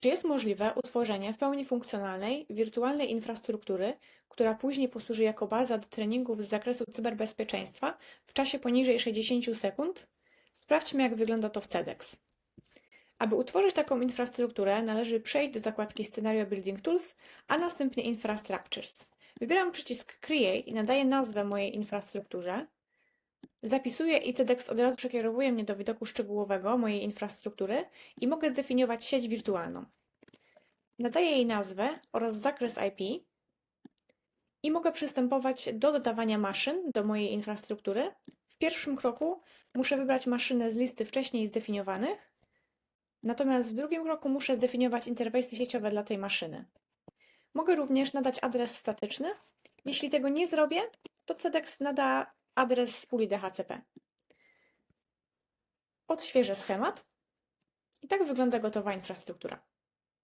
Czy jest możliwe utworzenie w pełni funkcjonalnej, wirtualnej infrastruktury, która później posłuży jako baza do treningów z zakresu cyberbezpieczeństwa w czasie poniżej 60 sekund? Sprawdźmy, jak wygląda to w CEDEX. Aby utworzyć taką infrastrukturę, należy przejść do zakładki Scenario Building Tools, a następnie Infrastructures. Wybieram przycisk Create i nadaję nazwę mojej infrastrukturze. Zapisuję i CEDEX od razu przekierowuje mnie do widoku szczegółowego mojej infrastruktury i mogę zdefiniować sieć wirtualną. Nadaję jej nazwę oraz zakres IP i mogę przystępować do dodawania maszyn do mojej infrastruktury. W pierwszym kroku muszę wybrać maszynę z listy wcześniej zdefiniowanych, natomiast w drugim kroku muszę zdefiniować interfejsy sieciowe dla tej maszyny. Mogę również nadać adres statyczny. Jeśli tego nie zrobię, to CEDEX nada adres z puli DHCP. Odświeżę schemat. I tak wygląda gotowa infrastruktura.